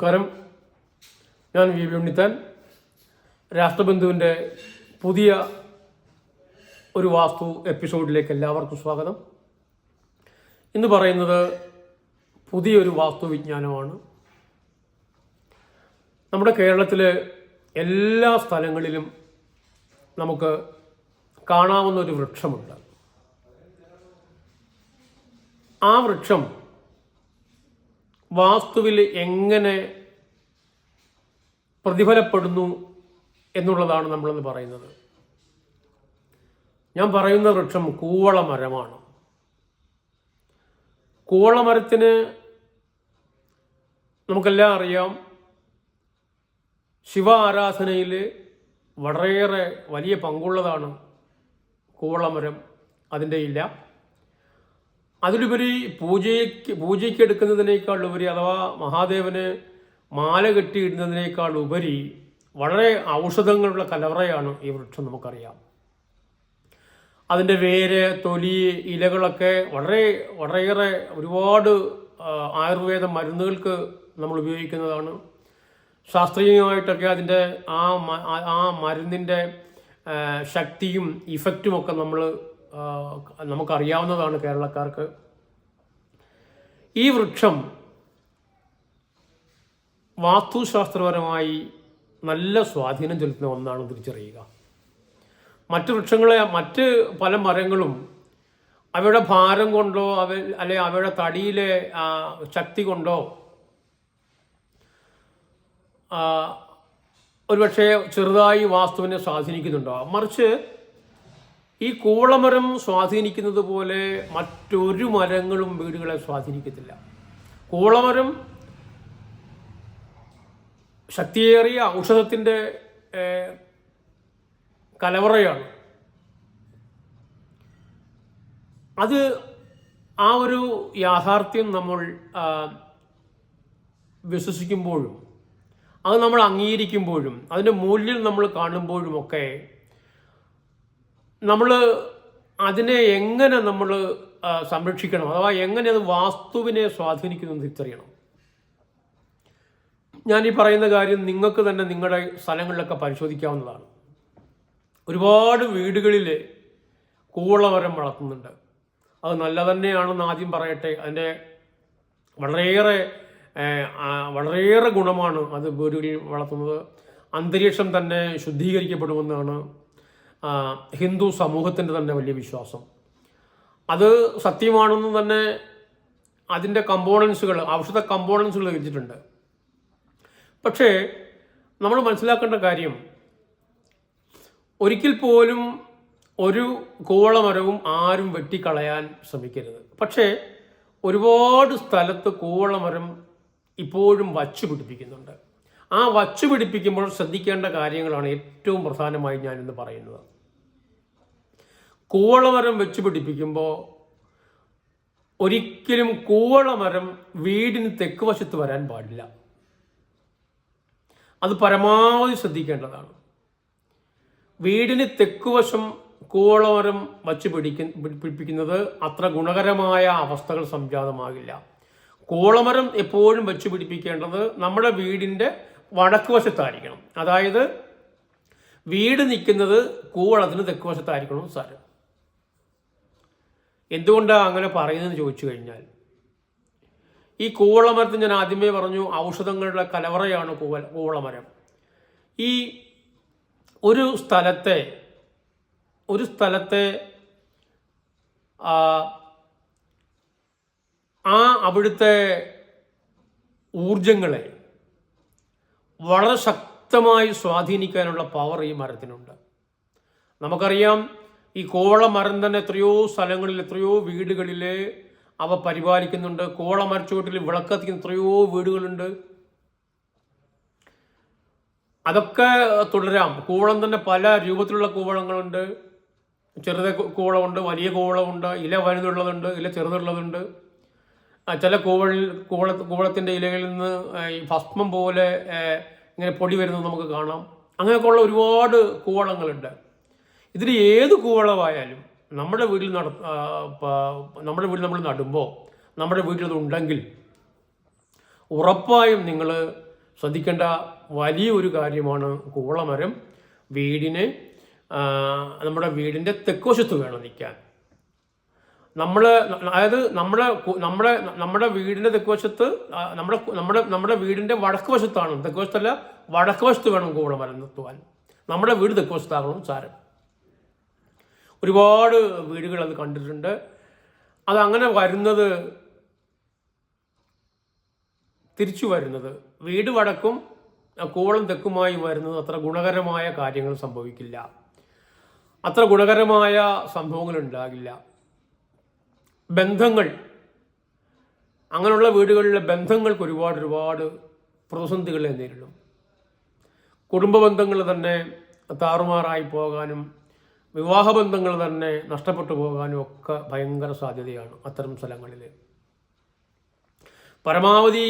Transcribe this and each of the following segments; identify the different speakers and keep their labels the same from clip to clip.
Speaker 1: നമസ്കാരം. ഞാൻ V V Unnithan. രാഷ്ട്രബന്ധുവിന്റെ പുതിയ ഒരു വാസ്തു എപ്പിസോഡിലേക്ക് എല്ലാവർക്കും സ്വാഗതം. ഇന്ന് പറയുന്നത് പുതിയൊരു വാസ്തു വിജ്ഞാനമാണ് നമ്മുടെ കേരളത്തിലെ എല്ലാ സ്ഥലങ്ങളിലും നമുക്ക് കാണാവുന്ന ഒരു വൃക്ഷമുണ്ട്. ആ വൃക്ഷം വാസ്തുവിൽ എങ്ങനെ പ്രതിഫലപ്പെടുന്നു എന്നുള്ളതാണ് നമ്മളെന്ന് പറയുന്നത്. ഞാൻ പറയുന്ന വൃക്ഷം കൂവളമരമാണ്. കൂവളമരത്തിന് നമുക്കെല്ലാം അറിയാം ശിവ ആരാധനയിൽ വളരെയേറെ വലിയ പങ്കുള്ളതാണ് കൂവളമരം. അതിന്റെ ഇല്ല അതിലുപരി പൂജയ്ക്ക് പൂജയ്ക്ക് എടുക്കുന്നതിനേക്കാൾ ഉപരി അഥവാ മഹാദേവന് മാല കെട്ടിയിടുന്നതിനേക്കാൾ ഉപരി വളരെ ഔഷധങ്ങളുള്ള കലവറയാണ് ഈ വൃക്ഷം നമുക്കറിയാം. അതിന്റെ വേര് തൊലി ഇലകളൊക്കെ വളരെ വളരെയേറെ ഒരുപാട് ആയുർവേദ മരുന്നുകൾക്ക് നമ്മൾ ഉപയോഗിക്കുന്നതാണ് ശാസ്ത്രീയമായിട്ടൊക്കെ അതിന്റെ ആ ആ- മരുന്നിന്റെ ശക്തിയും ഇഫക്റ്റും ഒക്കെ നമ്മൾ നമുക്കറിയാവുന്നതാണ് കേരളക്കാർക്ക്. ഈ വൃക്ഷം വാസ്തുശാസ്ത്രപരമായി നല്ല സ്വാധീനം ചെലുത്തുന്ന ഒന്നാണ് തിരിച്ചറിയുക. മറ്റു വൃക്ഷങ്ങളെ മറ്റ് പല മരങ്ങളും അവയുടെ ഭാരം കൊണ്ടോ അവ അല്ലെ അവയുടെ തടിയിലെ ശക്തി കൊണ്ടോ ഒരുപക്ഷെ ചെറുതായി വാസ്തുവിനെ സ്വാധീനിക്കുന്നുണ്ടോ മറിച്ച് ഈ കൂളമരം സ്വാധീനിക്കുന്നത് പോലെ മറ്റൊരു മരങ്ങളും വീടുകളെ സ്വാധീനിക്കത്തില്ല. കൂളമരം ശക്തിയേറിയ ഔഷധത്തിന്റെ കലവറയാണ്. അത് ആ ഒരു യാഥാർത്ഥ്യം നമ്മൾ വിശ്വസിക്കുമ്പോഴും അത് നമ്മൾ അംഗീകരിക്കുമ്പോഴും അതിന്റെ മൂല്യം നമ്മൾ കാണുമ്പോഴുമൊക്കെ നമ്മൾ അതിനെ എങ്ങനെ നമ്മൾ സംരക്ഷിക്കണം? അഥവാ എങ്ങനെ അത് വാസ്തുവിനെ സ്വാധീനിക്കുന്നു എന്ന് തിരിച്ചറിയണം? ഞാൻ ഈ പറയുന്ന കാര്യം നിങ്ങൾക്ക് തന്നെ നിങ്ങളുടെ സ്ഥലങ്ങളിലൊക്കെ പരിശോധിക്കാവുന്നതാണ്. ഒരുപാട് വീടുകളിൽ കൂവളമരം വളർത്തുന്നുണ്ട്. അത് നല്ല തന്നെയാണെന്ന് ആദ്യം പറയട്ടെ. അതിന്റെ വളരെയേറെ വളരെയേറെ ഗുണമാണ് അത് വീടുകളിൽ വളർത്തുന്നത്. അന്തരീക്ഷം തന്നെ ശുദ്ധീകരിക്കപ്പെടുമെന്നാണ് ഹിന്ദു സമൂഹത്തിന്റെ തന്നെ വലിയ വിശ്വാസം. അത് സത്യമാണെന്ന് തന്നെ അതിന്റെ കമ്പോണൻസുകൾ ഔഷധ കമ്പോണൻസുകൾ വെച്ചിട്ടുണ്ട് പക്ഷേ നമ്മൾ മനസ്സിലാക്കേണ്ട കാര്യം ഒരിക്കൽ പോലും ഒരു കൂവളമരവും ആരും വെട്ടിക്കളയാൻ ശ്രമിക്കരുത്. പക്ഷേ ഒരുപാട് സ്ഥലത്ത് കൂവളമരം ഇപ്പോഴും വച്ചു പിടിപ്പിക്കുന്നുണ്ട്. ആ വച്ചു പിടിപ്പിക്കുമ്പോൾ ശ്രദ്ധിക്കേണ്ട കാര്യങ്ങളാണ് ഏറ്റവും പ്രധാനമായി ഞാനിന്ന് പറയുന്നത്. കൂവളമരം വെച്ച് പിടിപ്പിക്കുമ്പോൾ ഒരിക്കലും കൂവളമരം വീടിന് തെക്ക് വശത്ത് വരാൻ പാടില്ല. അത് പരമാവധി ശ്രദ്ധിക്കേണ്ടതാണ്. വീടിന് തെക്കുവശം കൂവളമരം വച്ച് പിടിക്ക പിടിപ്പിക്കുന്നത് അത്ര ഗുണകരമായ അവസ്ഥകൾ സംജാതമാകില്ല. കൂവളമരം എപ്പോഴും വെച്ച് പിടിപ്പിക്കേണ്ടത് നമ്മുടെ വീടിന്റെ വടക്ക് വശത്തായിരിക്കണം. അതായത് വീട് നിൽക്കുന്നത് കൂവളത്തിന് തെക്ക് വശത്തായിരിക്കണം സാരം എന്തുകൊണ്ടാണ് അങ്ങനെ പറയുന്നതെന്ന് ചോദിച്ചു കഴിഞ്ഞാൽ ഈ കൂവളമരത്തിൽ ഞാൻ ആദ്യമേ പറഞ്ഞു ഔഷധങ്ങളുടെ കലവറയാണ് കൂവൽ കൂവളമരം. ഈ ഒരു സ്ഥലത്തെ ഒരു സ്ഥലത്തെ ആ അവിടുത്തെ ഊർജങ്ങളെ വളരെ ശക്തമായി സ്വാധീനിക്കാനുള്ള പവർ ഈ മരത്തിനുണ്ട്. നമുക്കറിയാം ഈ കോവള മരം തന്നെ എത്രയോ സ്ഥലങ്ങളിൽ എത്രയോ വീടുകളിൽ അവ പരിപാലിക്കുന്നുണ്ട്. കോവള മരച്ചുവട്ടിൽ വിളക്കത്തിക്കുന്ന എത്രയോ വീടുകളുണ്ട്. അതൊക്കെ തുടരാം. കൂവളം തന്നെ പല രൂപത്തിലുള്ള കൂവളങ്ങളുണ്ട്. ചെറുത കൂവളമുണ്ട് വലിയ കൂവളമുണ്ട് ഇല വലുതുള്ളതുണ്ട് ഇല ചെറുതുള്ളതുണ്ട്. ചില കൂവളിൽ കൂവള കൂവളത്തിന്റെ ഇലകളിൽ നിന്ന് ഈ ഭസ്മം പോലെ ഇങ്ങനെ പൊടി വരുന്നത് നമുക്ക് കാണാം. അങ്ങനെയൊക്കെയുള്ള ഒരുപാട് കൂവളങ്ങളുണ്ട്. ഇതിൽ ഏത് കൂവളമായാലും നമ്മുടെ വീട്ടിൽ നട നമ്മുടെ വീട്ടിൽ നമ്മൾ നടുമ്പോൾ നമ്മുടെ വീട്ടിൽ ഉണ്ടെങ്കിൽ ഉറപ്പായും നിങ്ങൾ ശ്രദ്ധിക്കേണ്ട വലിയൊരു കാര്യമാണ് കൂവളമരം. വീടിന് നമ്മുടെ വീടിന്റെ തെക്കുവശത്ത് വേണം നിൽക്കാൻ. നമ്മൾ അതായത് നമ്മുടെ നമ്മുടെ നമ്മുടെ വീടിന്റെ തെക്കുവശത്ത് നമ്മുടെ നമ്മുടെ നമ്മുടെ വീടിന്റെ വടക്ക് വശത്താണ്. തെക്ക് വശത്തല്ല വടക്ക് വശത്ത് വേണം കൂവളമരം നിർത്തുവാൻ. നമ്മുടെ വീട് തെക്ക് വശത്താകണം സാരം. ഒരുപാട് വീടുകൾ അത് കണ്ടിട്ടുണ്ട്. അതങ്ങനെ വരുന്നത് തിരിച്ചു വരുന്നത്. വീട് വടക്കും കോളം തെക്കുമായി വരുന്നത് അത്ര ഗുണകരമായ കാര്യങ്ങൾ സംഭവിക്കില്ല. അത്ര ഗുണകരമായ സംഭവങ്ങൾ ഉണ്ടാകില്ല. ബന്ധങ്ങൾ അങ്ങനെയുള്ള വീടുകളിലെ ബന്ധങ്ങൾക്ക് ഒരുപാട് ഒരുപാട് പ്രതിസന്ധികളെ നേരിടും. കുടുംബ ബന്ധങ്ങൾ തന്നെ താറുമാറായി പോകാനും വിവാഹ ബന്ധങ്ങൾ തന്നെ നഷ്ടപ്പെട്ടു പോകാനും ഒക്കെ ഭയങ്കര സാധ്യതയാണ് അത്തരം സ്ഥലങ്ങളിൽ പരമാവധി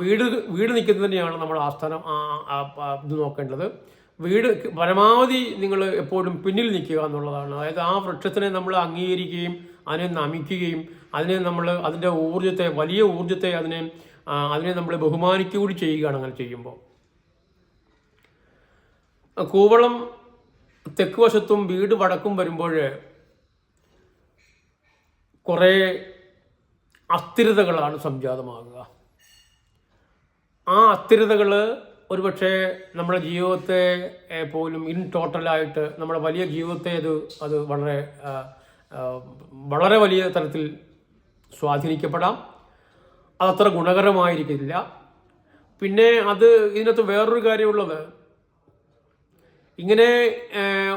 Speaker 1: വീട് വീട് നിൽക്കുന്നതിനെയാണ് നമ്മൾ ആസ്ഥാനം ഇത് നോക്കേണ്ടത്. വീട് പരമാവധി നിങ്ങൾ എപ്പോഴും പിന്നിൽ നിൽക്കുക എന്നുള്ളതാണ്. അതായത് ആ വൃക്ഷത്തിനെ നമ്മൾ അംഗീകരിക്കുകയും അതിനെ നമിക്കുകയും അതിനെ നമ്മൾ അതിന്റെ ഊർജത്തെ വലിയ ഊർജത്തെ അതിനെ അതിനെ നമ്മൾ ബഹുമാനിക്കുക കൂടി ചെയ്യുകയാണ് അങ്ങനെ ചെയ്യുമ്പോൾ. കൂവളം തെക്ക് വശത്തും വീട് വടക്കും വരുമ്പോൾ കുറേ അസ്ഥിരതകളാണ് സംജാതമാകുക. ആ അസ്ഥിരതകൾ ഒരുപക്ഷെ നമ്മുടെ ജീവിതത്തെ പോലും ഇൻ ടോട്ടലായിട്ട് നമ്മുടെ വലിയ ജീവിതത്തെ അത് അത് വളരെ വളരെ വലിയ തരത്തിൽ സ്വാധീനിക്കപ്പെടാം. അതത്ര ഗുണകരമായിരിക്കില്ല. പിന്നെ അത് ഇതിനകത്ത് വേറൊരു കാര്യമുള്ളത് ഇങ്ങനെ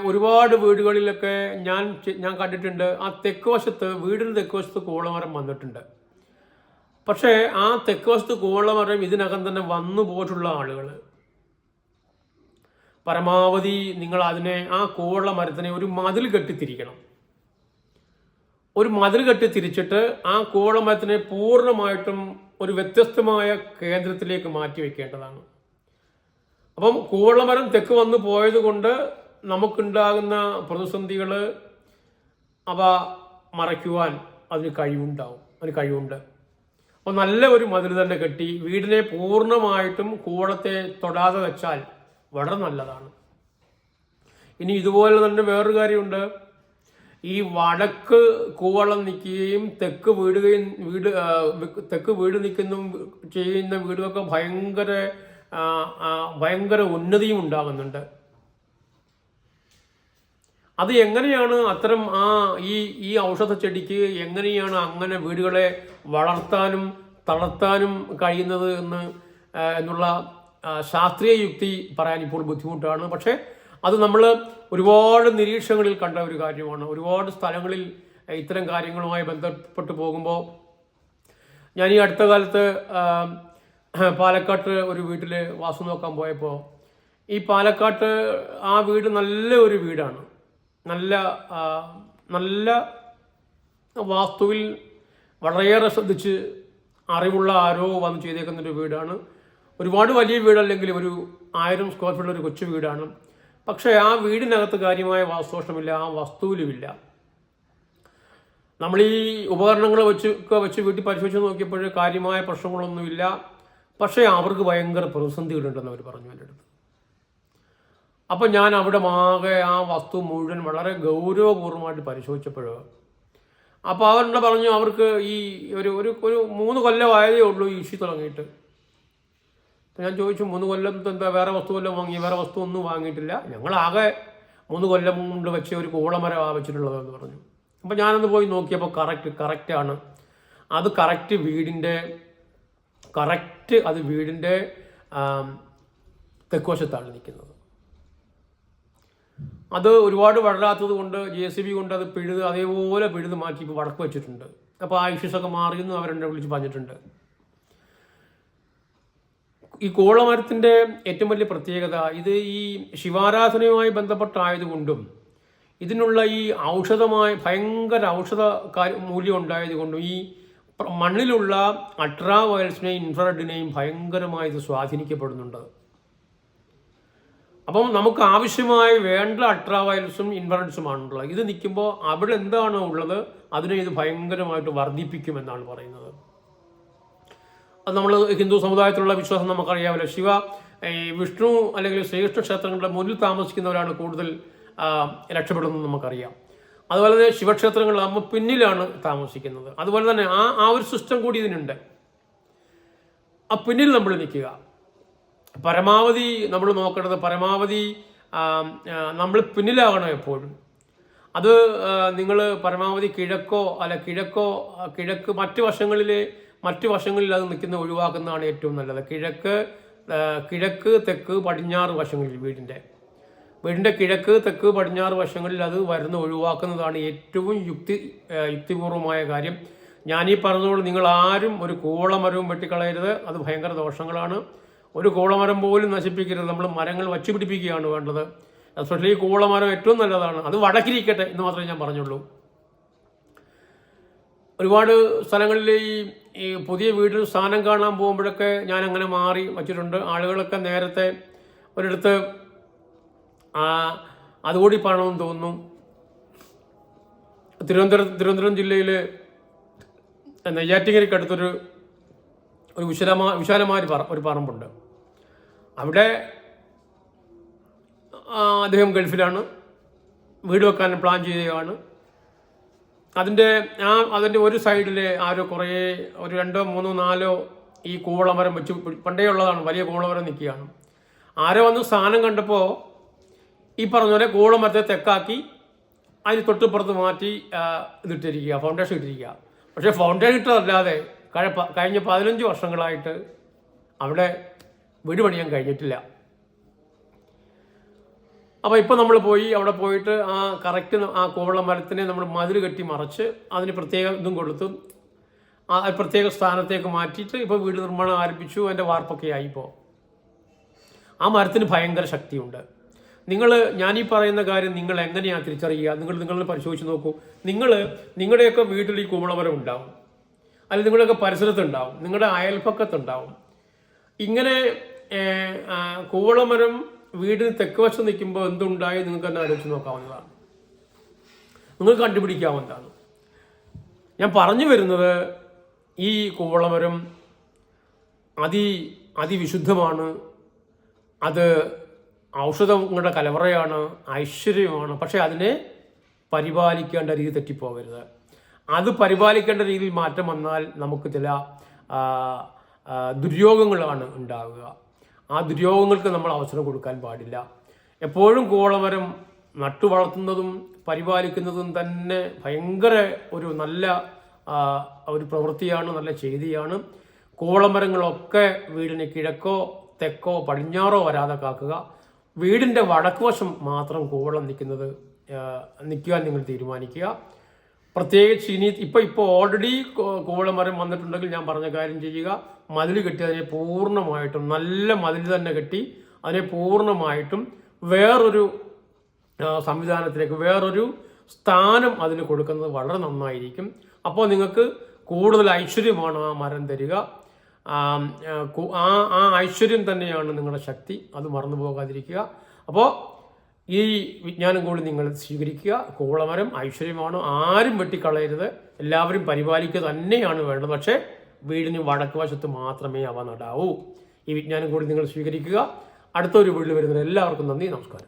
Speaker 1: ഒരുപാട് വീടുകളിലൊക്കെ ഞാൻ ഞാൻ കണ്ടിട്ടുണ്ട്. ആ തെക്ക് വശത്ത് വീടിന് തെക്ക് വശത്ത് കൂവളമരം വന്നിട്ടുണ്ട്. പക്ഷേ ആ തെക്ക് വശത്ത് കൂവളമരം ഇതിനകം തന്നെ വന്നു പോയിട്ടുള്ള ആളുകൾ പരമാവധി നിങ്ങൾ അതിനെ ആ കൂവള മരത്തിനെ ഒരു മതിൽ കെട്ടിത്തിരിക്കണം. ഒരു മതിൽ കെട്ടി തിരിച്ചിട്ട് ആ കൂവള മരത്തിനെ പൂർണമായിട്ടും ഒരു വ്യത്യസ്തമായ കേന്ദ്രത്തിലേക്ക് മാറ്റി വെക്കേണ്ടതാണ്. അപ്പം കൂവളമരം തെക്ക് വന്ന് പോയത് കൊണ്ട് നമുക്കുണ്ടാകുന്ന പ്രതിസന്ധികൾ അവ മറയ്ക്കുവാൻ അതിന് കഴിവുണ്ടാവും അതിന് കഴിവുണ്ട്. അപ്പോൾ നല്ല ഒരു മതിൽ തന്നെ കെട്ടി വീടിനെ പൂർണമായിട്ടും കൂവളത്തെ തൊടാതെ വെച്ചാൽ വളരെ നല്ലതാണ്. ഇനി ഇതുപോലെ തന്നെ വേറൊരു കാര്യമുണ്ട്. ഈ വടക്ക് കൂവളം നിൽക്കുകയും തെക്ക് വീടുകയും വീട് തെക്ക് വീട് നിൽക്കുന്ന ചെയ്യുന്ന വീടുകൾക്ക് ഭയങ്കര ഭയങ്കര ഉന്നതിയും ഉണ്ടാകുന്നുണ്ട്. അത് എങ്ങനെയാണ് അത്തരം ആ ഈ ഈ ഔഷധ ചെടിക്ക് എങ്ങനെയാണ് അങ്ങനെ വീടുകളെ വളർത്താനും തളർത്താനും കഴിയുന്നത് എന്ന് എന്നുള്ള ശാസ്ത്രീയ യുക്തി പറയാൻ ഇപ്പോൾ ബുദ്ധിമുട്ടാണ്. പക്ഷേ അത് നമ്മൾ ഒരുപാട് നിരീക്ഷണങ്ങളിൽ കണ്ട ഒരു കാര്യമാണ്. ഒരുപാട് സ്ഥലങ്ങളിൽ ഇത്തരം കാര്യങ്ങളുമായി ബന്ധപ്പെട്ട് പോകുമ്പോൾ ഞാൻ ഈ അടുത്ത കാലത്ത് പാലക്കാട്ട് ഒരു വീട്ടിൽ വാസം നോക്കാൻ പോയപ്പോൾ ഈ പാലക്കാട്ട് ആ വീട് നല്ല ഒരു വീടാണ്. നല്ല നല്ല വാസ്തുവിൽ വളരെയേറെ ശ്രദ്ധിച്ച് അറിവുള്ള ആരോ വന്ന് ചെയ്തേക്കുന്നൊരു വീടാണ്. ഒരുപാട് വലിയ വീടല്ലെങ്കിൽ ഒരു ആയിരം സ്ക്വയർ ഫീറ്റ് ഒരു കൊച്ചു വീടാണ്. പക്ഷേ ആ വീടിനകത്ത് കാര്യമായ വാസ്തുദോഷമില്ല ആ വസ്തുവിലുമില്ല. നമ്മൾ ഈ ഉപകരണങ്ങൾ വെച്ച് വെച്ച് വീട്ടിൽ പരിശോധിച്ച് നോക്കിയപ്പോൾ കാര്യമായ പ്രശ്നങ്ങളൊന്നുമില്ല. പക്ഷേ അവർക്ക് ഭയങ്കര പ്രതിസന്ധികളുണ്ടെന്ന് അവർ പറഞ്ഞു എന്റെ അടുത്ത്. അപ്പം ഞാൻ അവിടെ ആകെ ആ വസ്തു മുഴുവൻ വളരെ ഗൗരവപൂർവമായിട്ട് പരിശോധിച്ചപ്പോൾ അപ്പോൾ അവരുടെ പറഞ്ഞു? അവർക്ക് ഈ ഒരു ഒരു ഒരു മൂന്ന് കൊല്ലമായതേ ഉള്ളൂ ഈ ഇഷ്യൂ തുടങ്ങിയിട്ട്. അപ്പം ഞാൻ ചോദിച്ചു മൂന്ന് കൊല്ലം എന്താ വേറെ വസ്തു വല്ലതും വാങ്ങി വേറെ വസ്തു ഒന്നും വാങ്ങിയിട്ടില്ല. ഞങ്ങളാകെ മൂന്ന് കൊല്ലം കൊണ്ട് വെച്ച ഒരു കൂളമരം ആ വെച്ചിട്ടുള്ളതെന്ന് പറഞ്ഞു. അപ്പം ഞാനൊന്ന് പോയി നോക്കിയപ്പോൾ കറക്റ്റ് കറക്റ്റാണ് അത് കറക്റ്റ് വീടിന്റെ കറക്റ്റ് അത് വീടിന്റെ തെക്കുവശത്താണ് നിൽക്കുന്നത്. അത് ഒരുപാട് വളരാത്തത് കൊണ്ട് ജെ സി ബി കൊണ്ട് അത് പിഴുത് അതേപോലെ പിഴുത് മാറ്റി ഇപ്പോൾ വടക്ക് വെച്ചിട്ടുണ്ട്. അപ്പോൾ ആ ഇഷ്യൂസൊക്കെ മാറിയെന്ന് അവരെന്നെ വിളിച്ച് പറഞ്ഞിട്ടുണ്ട്. ഈ കോളമരത്തിന്റെ ഏറ്റവും വലിയ പ്രത്യേകത ഇത് ഈ ശിവാരാധനയുമായി ബന്ധപ്പെട്ടായതുകൊണ്ടും ഇതിനുള്ള ഈ ഔഷധമായ ഭയങ്കര ഔഷധ മൂല്യം ഉണ്ടായതുകൊണ്ടും ഈ മണ്ണിലുള്ള അൾട്രാ വയൽസിനെയും ഇൻഫ്രാറെഡിനെയും ഭയങ്കരമായി ഇത് സ്വാധീനിക്കപ്പെടുന്നുണ്ട്. അപ്പം നമുക്ക് ആവശ്യമായ വേണ്ട അൾട്രാ വയൽസും ഇൻഫ്രാറെഡ്സുമാണുള്ളത്. ഇത് നിൽക്കുമ്പോൾ അവിടെ എന്താണോ ഉള്ളത് അതിനെ ഇത് ഭയങ്കരമായിട്ട് വർദ്ധിപ്പിക്കുമെന്നാണ് പറയുന്നത്. അത് നമ്മൾ ഹിന്ദു സമുദായത്തിലുള്ള വിശ്വാസം നമുക്കറിയാമല്ലോ. ശിവ ഈ വിഷ്ണു അല്ലെങ്കിൽ ശ്രീകൃഷ്ണ ക്ഷേത്രങ്ങളുടെ മുന്നിൽ താമസിക്കുന്നവരാണ് കൂടുതൽ രക്ഷപ്പെടുന്നത് നമുക്കറിയാം. അതുപോലെ തന്നെ ശിവക്ഷേത്രങ്ങളിലാകുമ്പോൾ പിന്നിലാണ് താമസിക്കുന്നത്. അതുപോലെ തന്നെ ആ ആ ഒരു സിസ്റ്റം കൂടി ഇതിനുണ്ട്. ആ പിന്നിൽ നമ്മൾ നിൽക്കുക. പരമാവധി നമ്മൾ നോക്കേണ്ടത് പരമാവധി നമ്മൾ പിന്നിലാകണം എപ്പോഴും. അത് നിങ്ങൾ പരമാവധി കിഴക്കോ അല്ല കിഴക്കോ കിഴക്ക് മറ്റു വശങ്ങളിലെ മറ്റു വശങ്ങളിൽ അത് നിൽക്കുന്ന ഒഴിവാക്കുന്നതാണ് ഏറ്റവും നല്ലത്. കിഴക്ക് കിഴക്ക് തെക്ക് പടിഞ്ഞാറ് വശങ്ങളിൽ വീടിന്റെ. വീടിന്റെ കിഴക്ക് തെക്ക് പടിഞ്ഞാറ് വശങ്ങളിൽ അത് വരുന്ന ഒഴിവാക്കുന്നതാണ് ഏറ്റവും യുക്തി യുക്തിപൂർവമായ കാര്യം. ഞാനീ പറഞ്ഞതുകൊണ്ട് നിങ്ങൾ ആരും ഒരു കോളമരവും വെട്ടിക്കളയരുത്. അത് ഭയങ്കര ദോഷങ്ങളാണ്. ഒരു കോളമരം പോലും നശിപ്പിക്കരുത്. നമ്മൾ മരങ്ങൾ വച്ചു പിടിപ്പിക്കുകയാണ് വേണ്ടത്. എസ്പെഷ്യലി ഈ കൂവളമരം ഏറ്റവും നല്ലതാണ്. അത് വടക്കിരിക്കട്ടെ എന്ന് മാത്രമേ ഞാൻ പറഞ്ഞുള്ളൂ. ഒരുപാട് സ്ഥലങ്ങളിൽ ഈ പുതിയ വീട്ടിൽ സ്ഥാനം കാണാൻ പോകുമ്പോഴൊക്കെ ഞാൻ അങ്ങനെ മാറി വച്ചിട്ടുണ്ട്. ആളുകളൊക്കെ നേരത്തെ ഒരിടത്ത് ആ, അതുകൂടി പണമെന്ന് തോന്നുന്നു. തിരുവനന്തപുരം തിരുവനന്തപുരം ജില്ലയിൽ നെയ്യാറ്റിങ്കരയ്ക്ക് അടുത്തൊരു ഒരു വിശാലമാ വിശാലമായ ഒരു പറ ഒരു പറമ്പുണ്ട്. അവിടെ അദ്ദേഹം ഗൾഫിലാണ്. വീട് വെക്കാൻ പ്ലാൻ ചെയ്യുകയാണ്. അതിന്റെ ആ അതിന്റെ ഒരു സൈഡിൽ ആരോ കുറേ ഒരു രണ്ടോ മൂന്നോ നാലോ ഈ കൂവളമരം വെച്ച് പണ്ടേ ഉള്ളതാണ് വലിയ കൂവളമരം നിൽക്കുകയാണ്. ആരോ വന്ന് സാധനം കണ്ടപ്പോൾ ഈ പറഞ്ഞ പോലെ കൂവളമരത്തെ തെക്കാക്കി അതിന് തൊട്ടുപുറത്ത് മാറ്റി ഇതിട്ടിരിക്കുക ഫൗണ്ടേഷൻ ഇട്ടിരിക്കുക. പക്ഷേ ഫൗണ്ടേഷൻ ഇട്ടതല്ലാതെ കഴി- കഴിഞ്ഞ പതിനഞ്ച് വർഷങ്ങളായിട്ട് അവിടെ വീട് പണിയാൻ കഴിഞ്ഞിട്ടില്ല. അപ്പോൾ ഇപ്പോൾ നമ്മൾ പോയി അവിടെ പോയിട്ട് ആ കറക്റ്റ് ആ കോവള മരത്തിനെ നമ്മൾ മതിൽ കെട്ടി മറച്ച് അതിന് പ്രത്യേക ഇതും കൊടുത്തും ആ പ്രത്യേക സ്ഥാനത്തേക്ക് മാറ്റിയിട്ട് ഇപ്പോൾ വീട് നിർമ്മാണം ആരംഭിച്ചു അതിന്റെ വാർപ്പൊക്കെ ആയി ആ മരത്തിന് ഭയങ്കര ശക്തിയുണ്ട്. നിങ്ങൾ ഞാനീ പറയുന്ന കാര്യം നിങ്ങൾ എങ്ങനെയാണ് തിരിച്ചറിയുക? നിങ്ങൾ നിങ്ങളെ പരിശോധിച്ച് നോക്കൂ. നിങ്ങൾ നിങ്ങളുടെയൊക്കെ വീട്ടിൽ ഈ കുമളവരം ഉണ്ടാവും. അല്ലെങ്കിൽ നിങ്ങളുടെയൊക്കെ പരിസരത്തുണ്ടാവും നിങ്ങളുടെ അയൽപ്പക്കത്തുണ്ടാവും ഇങ്ങനെ കൂവളമരം വീടിന് തെക്ക് വശം നിൽക്കുമ്പോൾ എന്തുണ്ടായി? നിങ്ങൾക്ക് തന്നെ ആലോചിച്ച് നോക്കാവുന്നതാണ്. നിങ്ങൾക്ക് കണ്ടുപിടിക്കാവുന്നതാണ്. ഞാൻ പറഞ്ഞു വരുന്നത് ഈ കൂവളമരം അതി അതിവിശുദ്ധമാണ്. അത് ഔഷധങ്ങളുടെ കലവറയാണ് ഐശ്വര്യമാണ്. പക്ഷേ അതിനെ പരിപാലിക്കേണ്ട രീതി തെറ്റിപ്പോകരുത്. അത് പരിപാലിക്കേണ്ട രീതിയിൽ മാറ്റം വന്നാൽ നമുക്ക് ചില ദുര്യോഗങ്ങളാണ് ഉണ്ടാവുക. ആ ദുര്യോഗങ്ങൾക്ക് നമ്മൾ അവസരം കൊടുക്കാൻ പാടില്ല. എപ്പോഴും കോളമരം നട്ടു വളർത്തുന്നതും പരിപാലിക്കുന്നതും തന്നെ ഭയങ്കര ഒരു നല്ല ഒരു പ്രവൃത്തിയാണ് നല്ല ചെയ്തിയാണ്. കോളമരങ്ങളൊക്കെ വീടിന് കിഴക്കോ തെക്കോ പടിഞ്ഞാറോ വരാതെ കാക്കുക. വീടിന്റെ വടക്കുവശം മാത്രം കൂവളം നിൽക്കുന്നത് നിൽക്കുവാൻ നിങ്ങൾ തീരുമാനിക്കുക. പ്രത്യേകിച്ച് ഇനി ഇപ്പോൾ ഇപ്പോൾ ഓൾറെഡി കൂവളമരം വന്നിട്ടുണ്ടെങ്കിൽ ഞാൻ പറഞ്ഞ കാര്യം ചെയ്യുക. മതിൽ കെട്ടി അതിനെ പൂർണമായിട്ടും നല്ല മതിൽ തന്നെ കെട്ടി അതിനെ പൂർണമായിട്ടും വേറൊരു സംവിധാനത്തിലേക്ക് വേറൊരു സ്ഥാനം അതിന് കൊടുക്കുന്നത് വളരെ നന്നായിരിക്കും. അപ്പോൾ നിങ്ങൾക്ക് കൂടുതൽ ഐശ്വര്യമാണ് ആ മരം തരിക. ആ, ആ, ഐശ്വര്യം തന്നെയാണ് നിങ്ങളുടെ ശക്തി. അത് മറന്നു പോകാതിരിക്കുക. അപ്പോൾ ഈ വിജ്ഞാനം കൂടി നിങ്ങൾ സ്വീകരിക്കുക. കൂളമരം ഐശ്വര്യമാണ്. ആരും വെട്ടിക്കളയരുത്. എല്ലാവരും പരിപാലിക്കുക തന്നെയാണ് വേണ്ടത്. പക്ഷേ വീടിന് വടക്ക് വശത്ത് മാത്രമേ അവ നടാവൂ. ഈ വിജ്ഞാനം കൂടി നിങ്ങൾ സ്വീകരിക്കുക. അടുത്തൊരു വീട്ടിൽ വരുന്ന എല്ലാവർക്കും നന്ദി. നമസ്കാരം.